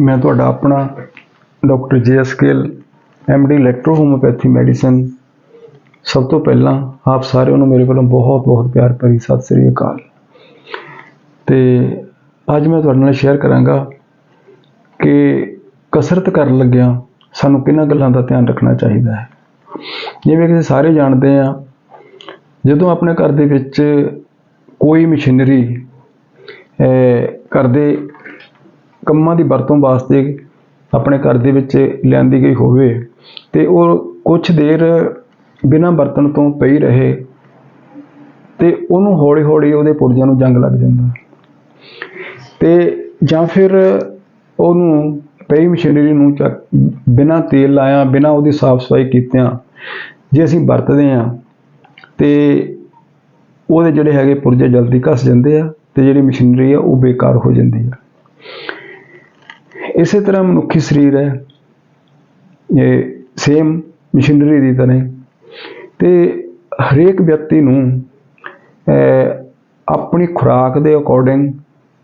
ਮੈਂ ਤੁਹਾਡਾ ਆਪਣਾ doctor J S Kail MD electro homeopathy medicine. ਸਭ ਤੋਂ ਪਹਿਲਾਂ ਆਪ ਸਾਰਿਆਂ ਨੂੰ ਮੇਰੇ ਵੱਲੋਂ ਬਹੁਤ ਬਹੁਤ ਪਿਆਰ ਭਰੀ ਸਤਿ ਸ੍ਰੀ ਅਕਾਲ। ਤੇ ਅੱਜ ਮੈਂ ਤੁਹਾਡੇ ਨਾਲ ਸ਼ੇਅਰ ਕਰਾਂਗਾ ਕਿ ਕਸਰਤ ਕਰਨ ਲੱਗਿਆਂ ਸਾਨੂੰ ਕਿਹਨਾਂ ਗੱਲਾਂ ਦਾ ਧਿਆਨ ਰੱਖਣਾ ਚਾਹੀਦਾ ਹੈ। ਜਿਵੇਂ ਕਿ ਸਾਰੇ ਜਾਣਦੇ ਆ ਜਦੋਂ ਆਪਣੇ ਘਰ ਦੇ ਵਿੱਚ ਕੋਈ ਮਸ਼ੀਨਰੀ ਅਹ, ਘਰ ਦੇ ਕੰਮਾਂ ਦੀ ਵਰਤੋਂ ਵਾਸਤੇ ਆਪਣੇ ਘਰ ਦੇ ਵਿੱਚ ਲਿਆਂਦੀ ਗਈ ਹੋਵੇ ਤੇ ਉਹ ਕੁਝ ਦੇਰ ਬਿਨਾਂ ਵਰਤਣ ਤੋਂ ਪਈ ਰਹੇ ਤੇ ਉਹਨੂੰ ਹੌਲੀ-ਹੌਲੀ ਉਹਦੇ ਪੁਰਜਿਆਂ ਨੂੰ ਜੰਗ ਲੱਗ ਜਾਂਦਾ। ਤੇ ਜਾਂ ਫਿਰ ਉਹਨੂੰ ਪਈ ਮਸ਼ੀਨਰੀ ਨੂੰ ਚੱਕ ਬਿਨਾਂ ਤੇਲ ਲਾਇਆ, ਬਿਨਾਂ ਉਹਦੀ ਸਾਫ਼ ਸਫ਼ਾਈ ਕੀਤਿਆਂ ਜੇ ਅਸੀਂ ਵਰਤਦੇ ਆ ਤੇ ਉਹਦੇ ਜਿਹੜੇ ਹੈਗੇ ਪੁਰਜੇ ਜਲਦੀ ਘਸ ਜਾਂਦੇ ਆ ਤੇ ਜਿਹੜੀ ਮਸ਼ੀਨਰੀ ਆ ਉਹ ਬੇਕਾਰ ਹੋ ਜਾਂਦੀ ਆ। ਇਸੇ ਤਰ੍ਹਾਂ ਮਨੁੱਖੀ ਸਰੀਰ ਹੈ ਇਹ ਸੇਮ ਮਸ਼ੀਨਰੀ ਦੀ ਤਰ੍ਹਾਂ ਹੀ। ਤੇ ਹਰੇਕ ਵਿਅਕਤੀ ਨੂੰ ਆਪਣੀ ਖੁਰਾਕ ਦੇ ਅਕੋਰਡਿੰਗ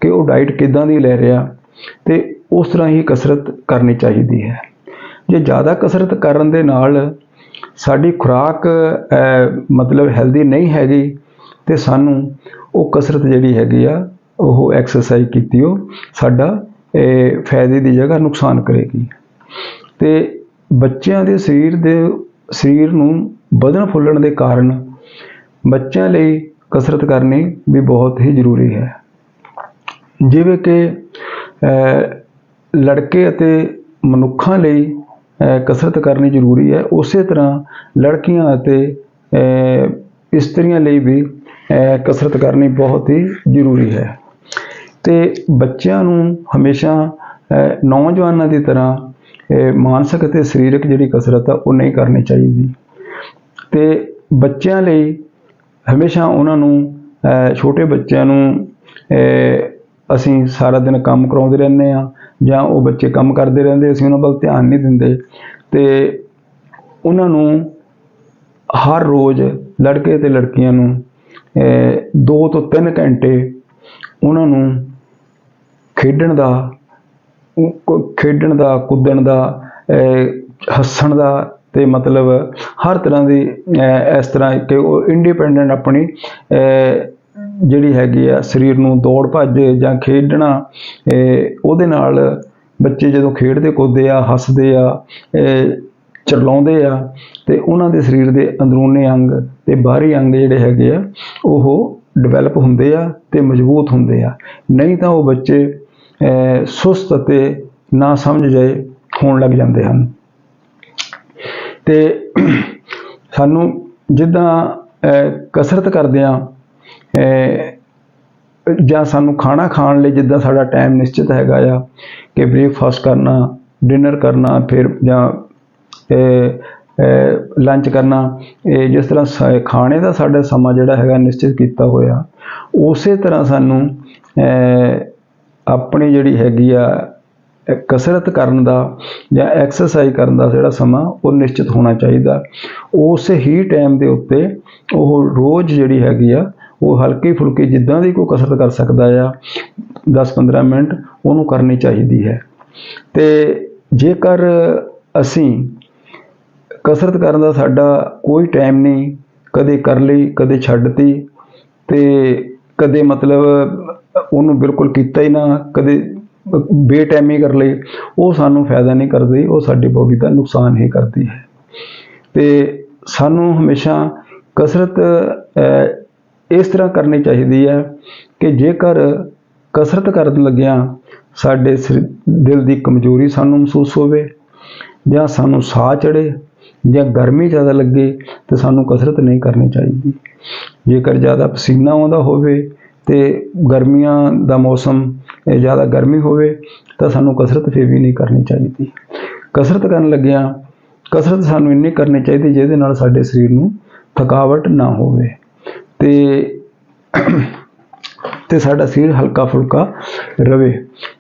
ਕਿ ਉਹ ਡਾਈਟ ਕਿਦਾਂ ਦੀ ਲੈ ਰਿਹਾ, ਤੇ ਉਸ ਤਰ੍ਹਾਂ ਹੀ ਕਸਰਤ ਕਰਨੀ ਚਾਹੀਦੀ ਹੈ ਜੇ ਜ਼ਿਆਦਾ ਕਸਰਤ ਕਰਨ ਦੇ ਨਾਲ ਸਾਡੀ ਖੁਰਾਕ ਮਤਲਬ ਹੈਲਦੀ ਨਹੀਂ ਹੈਗੀ, ਤੇ ਸਾਨੂੰ ਉਹ ਕਸਰਤ ਜਿਹੜੀ ਹੈਗੀ ਆ, ਉਹ ਐਕਸਰਸਾਈਜ਼ ਕੀਤੀ ਉਹ ਸਾਡਾ ਇਹ ਫਾਇਦੇ ਦੀ ਜਗ੍ਹਾ ਨੁਕਸਾਨ ਕਰੇਗੀ। ਤੇ ਬੱਚਿਆਂ ਦੇ ਸਰੀਰ ਦੇ, ਸਰੀਰ ਨੂੰ ਵਧਣ ਫੁੱਲਣ ਦੇ ਕਾਰਨ ਬੱਚਿਆਂ ਲਈ ਕਸਰਤ ਕਰਨੀ ਵੀ ਬਹੁਤ ਹੀ ਜ਼ਰੂਰੀ ਹੈ। ਜਿਵੇਂ ਕਿ ਲੜਕੇ ਅਤੇ ਮਨੁੱਖਾਂ ਲਈ ਕਸਰਤ ਕਰਨੀ ਜ਼ਰੂਰੀ ਹੈ। ਉਸੇ ਤਰ੍ਹਾਂ ਲੜਕੀਆਂ ਅਤੇ ਇਸਤਰੀਆਂ ਲਈ ਵੀ ਕਸਰਤ ਕਰਨੀ ਬਹੁਤ ਹੀ ਜ਼ਰੂਰੀ ਹੈ। ਤੇ ਬੱਚਿਆਂ ਨੂੰ ਹਮੇਸ਼ਾ ਨੌਜਵਾਨਾਂ ਦੀ ਤਰ੍ਹਾਂ ਮਾਨਸਿਕ ਅਤੇ ਸਰੀਰਕ ਜਿਹੜੀ ਕਸਰਤ ਆ, ਉਹ ਨਹੀਂ ਕਰਨੀ ਚਾਹੀਦੀ। ਤੇ ਬੱਚਿਆਂ ਲਈ ਹਮੇਸ਼ਾ ਉਹਨਾਂ ਨੂੰ ਛੋਟੇ ਬੱਚਿਆਂ ਨੂੰ ਅਸੀਂ ਸਾਰਾ ਦਿਨ ਕੰਮ ਕਰਾਉਂਦੇ ਰਹਿੰਦੇ ਆ ਜਾਂ ਉਹ ਬੱਚੇ ਕੰਮ ਕਰਦੇ ਰਹਿੰਦੇ, ਅਸੀਂ ਉਹਨਾਂ ਵੱਲ ਧਿਆਨ ਨਹੀਂ ਦਿੰਦੇ। ਤੇ ਉਹਨਾਂ ਨੂੰ ਹਰ ਰੋਜ਼ ਲੜਕੇ ਤੇ ਲੜਕੀਆਂ ਨੂੰ 2 ਤੋਂ 3 ਘੰਟੇ ਉਹਨਾਂ ਨੂੰ ਖੇਡਣ ਦਾ ਖੇਡਣ ਦਾ ਕੁੱਦਣ ਦਾ ਹੱਸਣ ਦਾ ਤੇ ਮਤਲਬ ਹਰ ਤਰ੍ਹਾਂ ਦੀ ਇਸ ਤਰ੍ਹਾਂ ਕਿ ਉਹ ਇੰਡੀਪੈਂਡੈਂਟ ਆਪਣੀ ਜਿਹੜੀ ਹੈਗੀ ਆ ਸਰੀਰ ਨੂੰ ਦੌੜ ਭੱਜ ਜਾਂ ਖੇਡਣਾ ਉਹਦੇ ਨਾਲ ਬੱਚੇ ਜਦੋਂ ਖੇਡਦੇ ਕੁੱਦਦੇ ਆ ਹੱਸਦੇ ਆ ਅਹ, ਚਰਲਾਉਂਦੇ ਆ ਤੇ ਉਹਨਾਂ ਦੇ ਸਰੀਰ ਦੇ ਅੰਦਰੂਨੀ ਅੰਗ ਤੇ ਬਾਹਰੀ ਅੰਗ ਜਿਹੜੇ ਹੈਗੇ ਆ ਉਹ ਡਿਵੈਲਪ ਹੁੰਦੇ ਆ ਤੇ ਮਜ਼ਬੂਤ ਹੁੰਦੇ ਆ। ਨਹੀਂ ਤਾਂ ਉਹ ਬੱਚੇ ਸੁਸਤ ਅਤੇ ਨਾ ਸਮਝ ਜਾਏ ਹੋਣ ਲੱਗ ਜਾਂਦੇ ਹਨ। ਤੇ ਸਾਨੂੰ ਜਿੱਦਾਂ ਕਸਰਤ ਕਰਦੇ ਆ ਜਾਂ ਸਾਨੂੰ ਖਾਣਾ ਖਾਣ ਲਈ ਜਿੱਦਾਂ ਸਾਡਾ ਟਾਈਮ ਨਿਸ਼ਚਿਤ ਹੈਗਾ ਆ, ਕਿ ਬ੍ਰੇਕਫਾਸਟ ਕਰਨਾ ਡਿਨਰ ਕਰਨਾ, ਫਿਰ ਜਾਂ ਲੰਚ ਕਰਨਾ, ਇਹ ਜਿਸ ਤਰ੍ਹਾਂ ਸ- ਖਾਣੇ ਦਾ ਸਾਡਾ ਸਮਾਂ ਜਿਹੜਾ ਹੈਗਾ ਨਿਸ਼ਚਿਤ ਕੀਤਾ ਹੋਇਆ, ਉਸੇ ਤਰ੍ਹਾਂ ਸਾਨੂੰ ਆਪਣੀ ਜਿਹੜੀ ਹੈਗੀ ਆ ਕਸਰਤ ਕਰਨ ਦਾ ਜਾਂ ਐਕਸਰਸਾਈਜ਼ ਕਰਨ ਦਾ ਜਿਹੜਾ ਸਮਾਂ, ਉਹ ਨਿਸ਼ਚਿਤ ਹੋਣਾ ਚਾਹੀਦਾ। ਉਸ ਹੀ ਟਾਈਮ ਦੇ ਉੱਤੇ ਉਹ ਰੋਜ਼ ਜਿਹੜੀ ਹੈਗੀ ਆ, ਉਹ ਹਲਕੀ ਫੁਲਕੀ ਜਿੱਦਾਂ ਦੀ ਕੋਈ ਕਸਰਤ ਕਰ ਸਕਦਾ ਆ 10-15 ਮਿੰਟ ਉਹਨੂੰ ਕਰਨੀ ਚਾਹੀਦੀ ਹੈ। ਤੇ ਜੇਕਰ ਅਸੀਂ ਕਸਰਤ ਕਰਨ ਦਾ ਸਾਡਾ ਕੋਈ ਟਾਈਮ ਨਹੀਂ, ਕਦੇ ਕਰ ਲਈ, ਕਦੇ ਛੱਡਤੀ, ਤੇ ਕਦੇ ਮਤਲਬ ਉਹਨੂੰ ਬਿਲਕੁਲ ਕੀਤਾ ਹੀ ਨਾ, ਕਦੇ ਬੇਟੈਮੀ ਕਰ ਲਈ, ਉਹ ਸਾਨੂੰ ਫਾਇਦਾ ਨਹੀਂ ਕਰਦੀ, ਉਹ ਸਾਡੀ ਬੋਡੀ ਦਾ ਨੁਕਸਾਨ ਹੀ ਕਰਦੀ ਹੈ। ਤੇ ਸਾਨੂੰ ਹਮੇਸ਼ਾ ਕਸਰਤ ਇਸ ਤਰ੍ਹਾਂ ਕਰਨੀ ਚਾਹੀਦੀ ਹੈ ਕਿ ਜੇਕਰ ਕਸਰਤ ਕਰਨ ਲੱਗਿਆਂ ਸਾਡੇ ਸਰੀ- ਦਿਲ ਦੀ ਕਮਜ਼ੋਰੀ ਸਾਨੂੰ ਮਹਿਸੂਸ ਹੋਵੇ ਜਾਂ ਸਾਨੂੰ ਸਾਹ ਚੜੇ ਜਾਂ ਗਰਮੀ ਜ਼ਿਆਦਾ ਲੱਗੇ ਤੇ ਸਾਨੂੰ ਕਸਰਤ ਨਹੀਂ ਕਰਨੀ ਚਾਹੀਦੀ। ਜੇਕਰ ਜ਼ਿਆਦਾ ਪਸੀਨਾ ਆਉਂਦਾ ਹੋਵੇ ਤੇ ਗਰਮੀਆਂ ਦਾ ਮੌਸਮ ਜ਼ਿਆਦਾ ਗਰਮੀ ਹੋਵੇ ਤਾਂ ਸਾਨੂੰ ਕਸਰਤ ਫਿਰ ਵੀ ਨਹੀਂ ਕਰਨੀ ਚਾਹੀਦੀ। ਕਸਰਤ ਕਰਨ ਲੱਗਿਆਂ, ਕਸਰਤ ਸਾਨੂੰ ਇੰਨੀ ਕਰਨੀ ਚਾਹੀਦੀ ਜਿਹਦੇ ਨਾਲ ਸਾਡੇ ਸਰੀਰ ਨੂੰ ਥਕਾਵਟ ਨਾ ਹੋਵੇ। ਤੇ ਤੇ ਸਾਡਾ ਸਰੀਰ ਹਲਕਾ ਫੁਲਕਾ ਰਵੇ।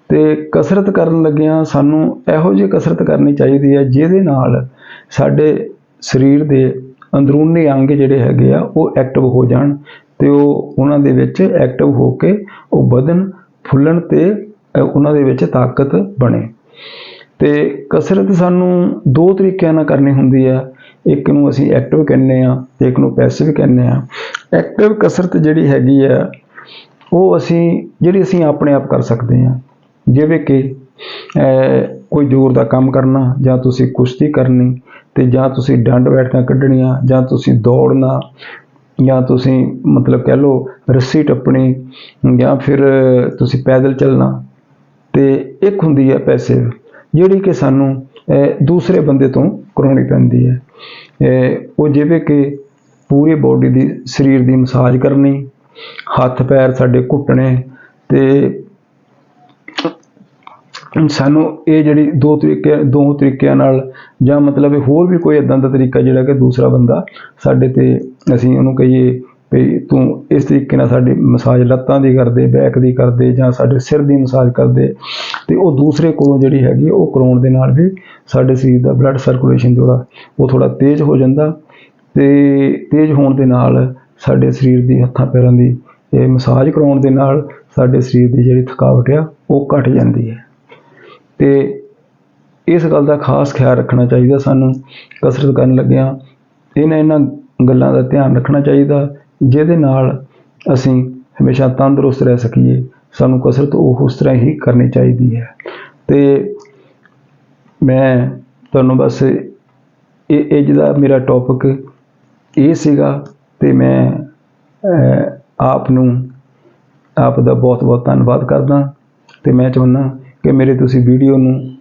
ਤੇ ਕਸਰਤ ਕਰਨ ਲੱਗਿਆਂ ਸਾਨੂੰ ਇਹੋ ਜਿਹੀ ਕਸਰਤ ਕਰਨੀ ਚਾਹੀਦੀ ਹੈ ਜਿਹਦੇ ਨਾਲ ਸਾਡੇ ਸਰੀਰ ਦੇ ਅੰਦਰੂਨੀ ਅੰਗ ਜਿਹੜੇ ਹੈਗੇ ਆ, ਉਹ ਐਕਟਿਵ ਹੋ ਜਾਣ ਤੇ ਉਹ ਉਹਨਾਂ ਦੇ ਵਿੱਚ ਐਕਟਿਵ ਹੋ ਕੇ ਉਹ ਵਧਣ, ਫੁੱਲਣ ਤੇ ਉਹਨਾਂ ਦੇ ਵਿੱਚ ਤਾਕਤ ਬਣੇ। ਤੇ ਕਸਰਤ ਸਾਨੂੰ ਦੋ ਤਰੀਕਿਆਂ ਨਾਲ ਕਰਨੀ ਹੁੰਦੀ ਹੈ ਇੱਕ ਨੂੰ ਅਸੀਂ ਐਕਟਿਵ ਕਹਿੰਦੇ ਆ ਤੇ ਇੱਕ ਨੂੰ ਪੈਸਿਵ ਕਹਿੰਦੇ ਆ। ਐਕਟਿਵ ਕਸਰਤ ਜਿਹੜੀ ਹੈਗੀ ਆ, ਉਹ ਅਸੀਂ, ਜਿਹੜੀ ਅਸੀਂ ਆਪਣੇ ਆਪ ਕਰ ਸਕਦੇ ਹਾਂ ਜਿਵੇਂ ਕਿ ਕੋਈ ਜ਼ੋਰ ਦਾ ਕੰਮ ਕਰਨਾ ਜਾਂ ਤੁਸੀਂ ਕੁਸ਼ਤੀ ਕਰਨੀ ਤੇ ਜਾਂ ਤੁਸੀਂ ਡੰਡ ਬੈਠਕਾਂ ਕੱਢਣੀਆਂ, ਜਾਂ ਤੁਸੀਂ ਦੌੜਨਾ, ਜਾਂ ਤੁਸੀਂ ਮਤਲਬ ਕਹਿ ਲਓ ਰੱਸੀ ਟੱਪਣੀ, ਜਾਂ ਫਿਰ ਤੁਸੀਂ ਪੈਦਲ ਚੱਲਣਾ, ਤੇ ਇੱਕ ਹੁੰਦੀ ਹੈ ਪੈਸੇ, ਜਿਹੜੀ ਕਿ ਸਾਨੂੰ ਦੂਸਰੇ ਬੰਦੇ ਤੋਂ ਕਰਾਉਣੀ ਪੈਂਦੀ ਹੈ। ਉਹ ਜਿਵੇਂ ਕਿ ਪੂਰੀ ਬੋਡੀ ਦੀ ਸਰੀਰ ਦੀ ਮਸਾਜ ਕਰਨੀ, ਹੱਥ ਪੈਰ ਸਾਡੇ ਘੁੱਟਣੇ, ਤੇ ਸਾਨੂੰ ਇਹ ਜਿਹੜੀ ਦੋ ਤਰੀਕੇ ਦੋ ਤਰੀਕਿਆਂ ਨਾਲ ਜਾਂ ਮਤਲਬ ਹੋਰ ਵੀ ਕੋਈ ਇਦਾਂ ਦਾ ਤਰੀਕਾ ਜਿਹੜਾ ਕਿ ਦੂਸਰਾ ਬੰਦਾ ਸਾਡੇ ਤੇ ਅਸੀਂ ਉਹਨੂੰ ਕਹੀਏ ਵੀ ਤੂੰ ਇਸ ਤਰੀਕੇ ਨਾਲ ਸਾਡੀ ਮਸਾਜ ਲੱਤਾਂ ਦੀ ਕਰਦੇ ਬੈਕ ਦੀ ਕਰਦੇ ਜਾਂ ਸਾਡੇ ਸਿਰ ਦੀ ਮਸਾਜ ਕਰਦੇ ਤੇ ਉਹ ਦੂਸਰੇ ਕੋਲੋਂ ਜਿਹੜੀ ਹੈਗੀ ਉਹ ਕਰਾਉਣ ਦੇ ਨਾਲ ਵੀ ਸਾਡੇ ਸਰੀਰ ਦਾ ਬਲੱਡ ਸਰਕੂਲੇਸ਼ਨ ਜਿਹੜਾ ਉਹ ਥੋੜਾ ਤੇਜ਼ ਹੋ ਜਾਂਦਾ ਤੇ ਤੇਜ਼ ਹੋਣ ਦੇ ਨਾਲ ਸਾਡੇ ਸਰੀਰ ਦੀ ਹੱਥਾਂ ਪੈਰਾਂ ਦੀ ਇਹ ਮਸਾਜ ਕਰਾਉਣ ਦੇ ਨਾਲ ਸਾਡੇ ਸਰੀਰ ਦੀ ਜਿਹੜੀ ਥਕਾਵਟ ਆ ਉਹ ਘਟ ਜਾਂਦੀ ਹੈ। ਅਤੇ ਇਸ ਗੱਲ ਦਾ ਖਾਸ ਖਿਆਲ ਰੱਖਣਾ ਚਾਹੀਦਾ ਸਾਨੂੰ। ਕਸਰਤ ਕਰਨ ਲੱਗਿਆਂ ਇਹਨਾਂ ਇਹਨਾਂ ਗੱਲਾਂ ਦਾ ਧਿਆਨ ਰੱਖਣਾ ਚਾਹੀਦਾ, ਜਿਹਦੇ ਨਾਲ ਅਸੀਂ ਹਮੇਸ਼ਾ ਤੰਦਰੁਸਤ ਰਹਿ ਸਕੀਏ। ਸਾਨੂੰ ਕਸਰਤ ਉਹ ਉਸ ਤਰ੍ਹਾਂ ਹੀ ਕਰਨੀ ਚਾਹੀਦੀ ਹੈ। ਅਤੇ ਮੈਂ ਤੁਹਾਨੂੰ ਬਸ ਇਹ ਇਹ ਜਿਹੜਾ ਮੇਰਾ ਟੌਪਿਕ ਇਹ ਸੀਗਾ ਅਤੇ ਮੈਂ ਆਪ ਨੂੰ, ਆਪ ਦਾ ਬਹੁਤ ਬਹੁਤ ਧੰਨਵਾਦ ਕਰਦਾ। ਅਤੇ ਮੈਂ ਚਾਹੁੰਦਾ ਕਿ ਮੇਰੇ ਤੁਸੀਂ ਵੀਡੀਓ ਨੂੰ